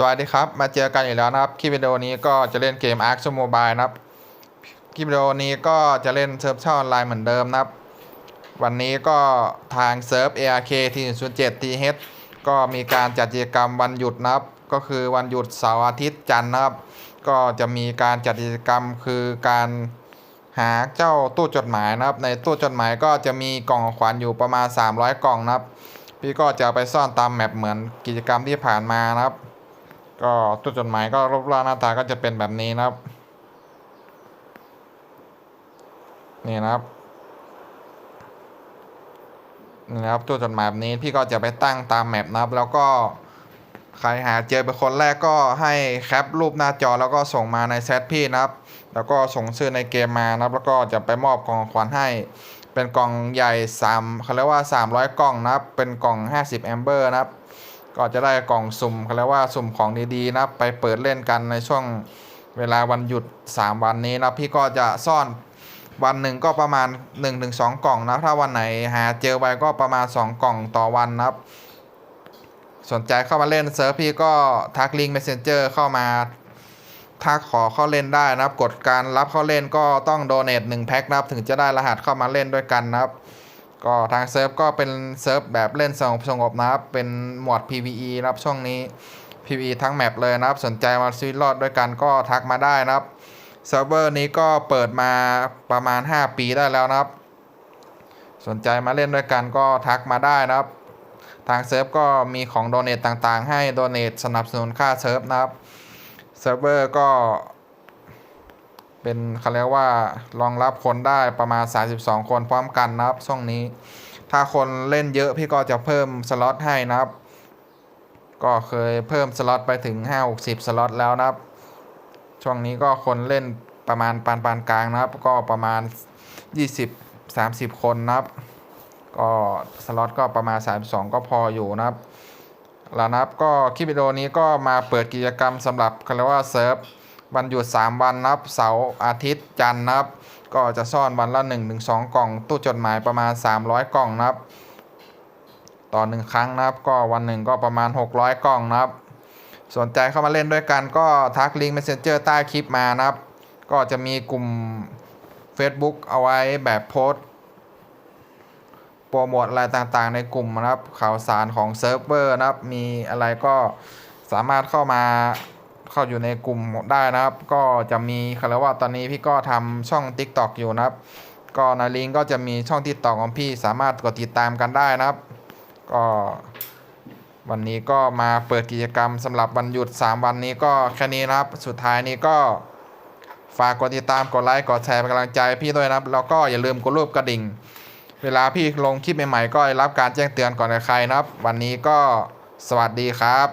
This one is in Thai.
สวัสดีครับ มาเจอกันอีกแล้วนะครับ คลิปวิดีโอนี้ก็จะเล่นเกม Ark ชั่วโมบายนะครับ คลิปวิดีโอนี้ก็จะเล่นเซิร์ฟเช่าออนไลน์เหมือนเดิมนะครับ วันนี้ก็ทางเซิร์ฟ ARK ที่07 TH ก็มีการจัดกิจกรรมวันหยุดนะครับ ก็คือวันหยุดเสาร์อาทิตย์จันทร์นะครับ ก็จะมีการจัดกิจกรรมคือการหาเจ้าตู้จดหมายนะครับ ในตู้จดหมายก็จะมีกล่องของขวัญอยู่ประมาณ 300 กล่องนะครับ พี่ก็จะไปซ่อนตามแมปเหมือนกิจกรรมที่ผ่านมานะครับ ก็ตู้จดหมายก็รูปร่างหน้าตาก็จะเป็นแบบนี้นะครับ นี่นะครับนี่นะครับตู้จดหมายแบบนี้พี่ก็จะไปตั้งตามแมปนะครับ แล้วก็ใครหาเจอเป็นคนแรกก็ให้แคปรูปหน้าจอแล้วก็ส่งมาในแชทพี่นะครับ แล้วก็ส่งชื่อในเกมมานะครับ แล้วก็จะไปมอบกล่องของขวัญให้ เป็นกล่องใหญ่3เขาเรียกว่า 300 กล่องนะครับ เป็นกล่อง 50 แอมเบอร์นะครับ ก็จะได้กล่องสุ่มเขาเรียกว่าสุ่มของดีๆนะไปเปิดเล่นกันในช่วงเวลาวันหยุด 3 วันนี้นะพี่ก็จะซ่อนวันหนึ่งก็ประมาณ 1-2 กล่องนะถ้าวันไหนหาเจอไว้ก็ประมาณ 2 กล่องต่อวันนะครับสนใจเข้ามาเล่นเซิร์ฟพี่ก็ทักลิงก์ Messenger เข้ามาทักขอเข้าเล่นได้นะครับ กดการรับเข้าเล่นก็ต้องโดเนท1แพ็คนะครับ ถึงจะได้รหัสเข้ามาเล่นด้วยกันนะครับ ก็ทางเซิร์ฟก็เป็นเซิร์ฟแบบเล่นสงบสงบนะครับ เป็นหมวด PVE นะครับช่วงนี้ PVE ทั้งแมปเลยนะครับ สนใจมาซีรอดด้วยกันก็ทักมาได้นะครับเซิร์ฟเวอร์นี้ก็เปิดมาประมาณ 5 ปีได้แล้วนะครับ สนใจมาเล่นด้วยกันก็ทักมาได้นะครับ ทางเซิร์ฟก็มีของโดเนตต่างๆ ให้โดเนตสนับสนุนค่าเซิร์ฟนะครับเซิร์ฟเวอร์ก็ เป็นเขาเรียกว่ารองรับคนได้ประมาณ 32 คนพร้อมกันนะครับช่วงนี้ ถ้าคนเล่นเยอะพี่ก็จะเพิ่มสล็อตให้นะครับ ก็เคยเพิ่มสล็อตไปถึง 5-60 สล็อตแล้วนะครับ ช่วงนี้ก็คนเล่นประมาณปานปานกลางนะครับ ก็ประมาณ 20-30 คนนะครับ ก็สล็อตก็ประมาณ 32 ก็พออยู่นะครับแล้วนะครับก็คลิปวิดีโอนี้ก็มาเปิดกิจกรรมสำหรับเขาเรียกว่าเซิร์ฟ วันหยุด 3 วันนับเสาร์อาทิตย์จันทร์นับ ก็จะซ่อนวันละ 1-2 กล่อง ตู้จดหมายประมาณ 300 กล่องนะครับ ต่อหนึ่งครั้งนะครับ ก็วันหนึ่งก็ประมาณ 600 กล่องนะครับ สนใจเข้ามาเล่นด้วยกันก็ทักลิงก์ Messenger ใต้คลิปมานะครับ ก็จะมีกลุ่ม Facebook เอาไว้แบบโพสต์โปรโมทอะไรต่างๆ ในกลุ่มนะครับข่าวสารของเซิร์ฟเวอร์นะครับ มีอะไรก็สามารถเข้ามา เข้าอยู่ในกลุ่มได้นะครับ ก็จะมีเขาเรียกว่าตอนนี้พี่ก็ทำช่อง TikTok อยู่นะครับ ก็ในลิงก์ก็จะมีช่อง TikTok ของพี่สามารถกดติดตามกันได้นะครับ ก็วันนี้ก็มาเปิดกิจกรรมสำหรับวันหยุด 3 วันนี้ก็แค่นี้นะครับ สุดท้ายนี้ก็ฝากกดติดตามกดไลค์กดแชร์เป็นกำลังใจพี่ด้วยนะครับ แล้วก็อย่าลืมกดรูปกระดิ่ง เวลาพี่ลงคลิปใหม่ๆก็รับการแจ้งเตือนก่อนใครนะครับ วันนี้ก็สวัสดีครับ